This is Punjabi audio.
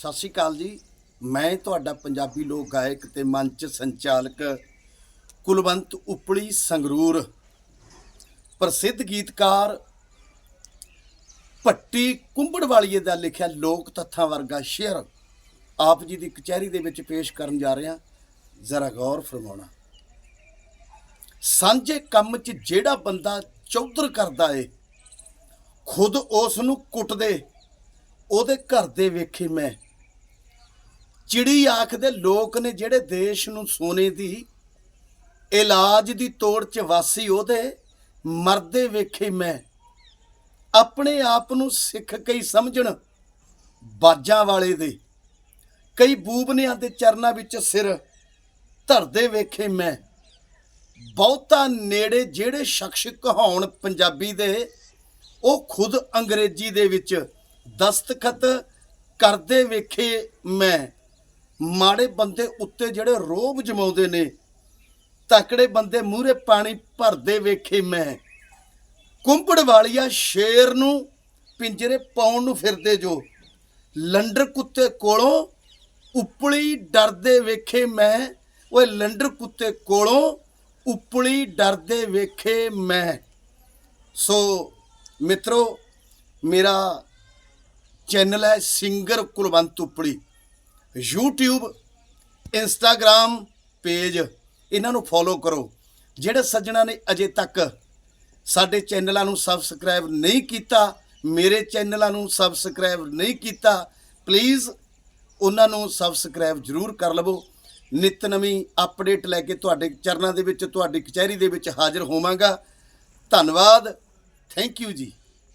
ਸਤਿ ਸ਼੍ਰੀ ਅਕਾਲ ਜੀ। ਮੈਂ ਤੁਹਾਡਾ ਪੰਜਾਬੀ ਲੋਕ ਗਾਇਕ ਤੇ ਮੰਚ ਸੰਚਾਲਕ ਕੁਲਵੰਤ ਉਪਲੀ ਸੰਗਰੂਰ। ਪ੍ਰਸਿੱਧ ਗੀਤਕਾਰ ਭੱਟੀ ਕੁੰਬੜਵਾਲੀਏ ਦਾ ਲਿਖਿਆ ਲੋਕ ਤੱਥਾਂ ਵਰਗਾ ਸ਼ੇਅਰ ਆਪ ਜੀ ਦੀ ਕਚਹਿਰੀ ਦੇ ਵਿੱਚ ਪੇਸ਼ ਕਰਨ ਜਾ ਰਿਹਾ। ਜ਼ਰਾ ਗੌਰ ਫਰਮਾਉਣਾ। ਸਾਂਝੇ ਕੰਮ 'ਚ ਜਿਹੜਾ ਬੰਦਾ ਚੌਧਰ ਕਰਦਾ ਏ, ਖੁਦ ਉਸ ਨੂੰ ਕੁੱਟਦੇ, ਉਹਦੇ ਘਰ ਦੇ ਵੇਖੇ ਮੈਂ। ਚਿੜੀ ਆਖਦੇ ਲੋਕ ਨੇ ਜਿਹੜੇ ਦੇਸ਼ ਨੂੰ ਸੋਨੇ ਦੀ, ਇਲਾਜ ਦੀ ਤੋੜ ਚ ਵਾਸੀ ਉਹਦੇ, ਮਰਦੇ ਵੇਖੇ ਮੈਂ। ਆਪਣੇ ਆਪ ਨੂੰ ਸਿੱਖ ਕਈ ਸਮਝਣ, ਬਾਜਾਂ ਵਾਲੇ ਦੇ। ਕਈ ਬੂਬਨਿਆਂ ਦੇ ਚਰਨਾਂ ਵਿੱਚ ਸਿਰ ਧਰਦੇ ਵੇਖੇ ਮੈਂ। ਬਹੁਤਾ ਨੇੜੇ ਜਿਹੜੇ ਸ਼ਖਸ ਕਹਾਉਣ ਪੰਜਾਬੀ ਦੇ, ਉਹ ਖੁਦ ਅੰਗਰੇਜ਼ੀ ਦੇ ਵਿੱਚ ਦਸਤਖਤ ਕਰਦੇ ਵੇਖੇ ਮੈਂ। ਮਾੜੇ ਬੰਦੇ ਉੱਤੇ ਜਿਹੜੇ ਰੋਬ ਜਮਾਉਂਦੇ ਨੇ, ਤਕੜੇ ਬੰਦੇ ਮੂਹਰੇ ਪਾਣੀ ਭਰਦੇ ਵੇਖੇ ਮੈਂ। ਕੁੰਪੜ ਵਾਲੀਆ ਸ਼ੇਰ ਨੂੰ ਪਿੰਜਰੇ ਪਾਉਣ ਨੂੰ ਫਿਰਦੇ ਜੋ। ਲੰਡਰ ਕੁੱਤੇ ਕੋਲੋਂ ਉਪਲੀ ਡਰਦੇ ਵੇਖੇ ਮੈਂ। ਓਏ ਲੰਡਰ ਕੁੱਤੇ ਕੋਲੋਂ ਉਪਲੀ ਡਰਦੇ ਵੇਖੇ ਮੈਂ। ਸੋ ਮਿੱਤਰੋ, ਮੇਰਾ ਚੈਨਲ ਹੈ singer Kulwant Uppli. YouTube, Instagram page ਇਹਨਾਂ ਨੂੰ ਫੋਲੋ ਕਰੋ। ਜਿਹੜੇ ਸੱਜਣਾ ਨੇ ਅਜੇ ਤੱਕ ਸਾਡੇ ਚੈਨਲਾਂ ਨੂੰ ਸਬਸਕ੍ਰਾਈਬ ਨਹੀਂ ਕੀਤਾ, ਮੇਰੇ ਚੈਨਲਾਂ ਨੂੰ ਸਬਸਕ੍ਰਾਈਬ ਨਹੀਂ ਕੀਤਾ ਪਲੀਜ਼ ਉਹਨਾਂ ਨੂੰ ਸਬਸਕ੍ਰਾਈਬ ਜ਼ਰੂਰ ਕਰ ਲਵੋ। ਨਿਤ ਨਵੀਂ ਅਪਡੇਟ ਲੈ ਕੇ ਤੁਹਾਡੇ ਚਰਨਾਂ ਦੇ ਵਿੱਚ, ਤੁਹਾਡੀ ਕਚਹਿਰੀ ਦੇ ਵਿੱਚ ਹਾਜ਼ਰ ਹੋਵਾਂਗਾ। ਧੰਨਵਾਦ। ਥੈਂਕ ਯੂ ਜੀ।